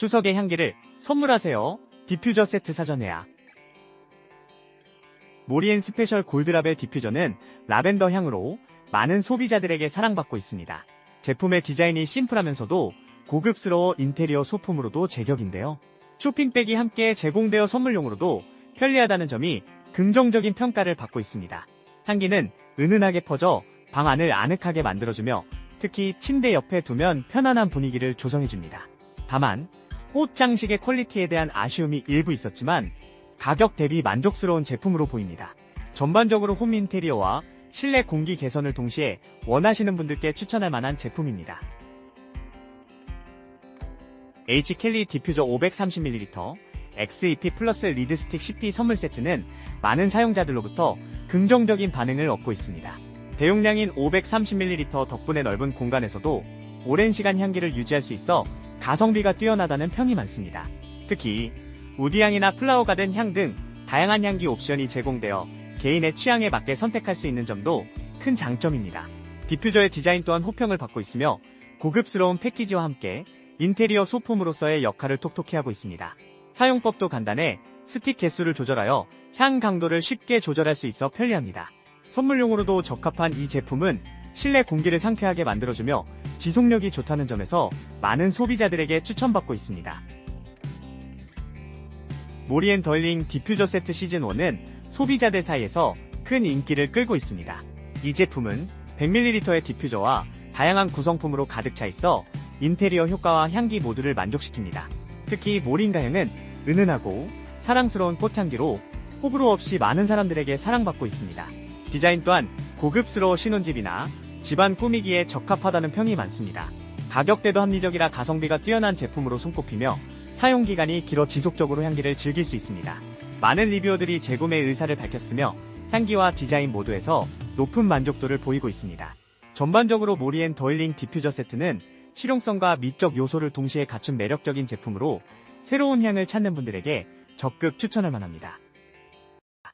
추석의 향기를 선물하세요. 디퓨저 세트 사전 예약. 모리엔 스페셜 골드라벨 디퓨저는 라벤더 향으로 많은 소비자들에게 사랑받고 있습니다. 제품의 디자인이 심플하면서도 고급스러워 인테리어 소품으로도 제격인데요. 쇼핑백이 함께 제공되어 선물용으로도 편리하다는 점이 긍정적인 평가를 받고 있습니다. 향기는 은은하게 퍼져 방 안을 아늑하게 만들어주며 특히 침대 옆에 두면 편안한 분위기를 조성해줍니다. 다만 꽃 장식의 퀄리티에 대한 아쉬움이 일부 있었지만 가격 대비 만족스러운 제품으로 보입니다. 전반적으로 홈 인테리어와 실내 공기 개선을 동시에 원하시는 분들께 추천할 만한 제품입니다. H 켈리 디퓨저 530ml, XEP 플러스 리드 스틱 10P 선물 세트는 많은 사용자들로부터 긍정적인 반응을 얻고 있습니다. 대용량인 530ml 덕분에 넓은 공간에서도 오랜 시간 향기를 유지할 수 있어 가성비가 뛰어나다는 평이 많습니다. 특히 우디향이나 플라워 가든 향등 다양한 향기 옵션이 제공되어 개인의 취향에 맞게 선택할 수 있는 점도 큰 장점입니다. 디퓨저의 디자인 또한 호평을 받고 있으며 고급스러운 패키지와 함께 인테리어 소품으로서의 역할을 톡톡히 하고 있습니다. 사용법도 간단해 스틱 개수를 조절하여 향 강도를 쉽게 조절할 수 있어 편리합니다. 선물용으로도 적합한 이 제품은 실내 공기를 상쾌하게 만들어주며 지속력이 좋다는 점에서 많은 소비자들에게 추천받고 있습니다. 모리엔 덜링 디퓨저 세트 시즌1은 소비자들 사이에서 큰 인기를 끌고 있습니다. 이 제품은 100ml의 디퓨저와 다양한 구성품으로 가득 차 있어 인테리어 효과와 향기 모두를 만족시킵니다. 특히 모링가향은 은은하고 사랑스러운 꽃향기로 호불호 없이 많은 사람들에게 사랑받고 있습니다. 디자인 또한 고급스러워 신혼집이나 집안 꾸미기에 적합하다는 평이 많습니다. 가격대도 합리적이라 가성비가 뛰어난 제품으로 손꼽히며 사용 기간이 길어 지속적으로 향기를 즐길 수 있습니다. 많은 리뷰어들이 재구매 의사를 밝혔으며 향기와 디자인 모두에서 높은 만족도를 보이고 있습니다. 전반적으로 모리엔 더일링 디퓨저 세트는 실용성과 미적 요소를 동시에 갖춘 매력적인 제품으로 새로운 향을 찾는 분들에게 적극 추천할 만합니다.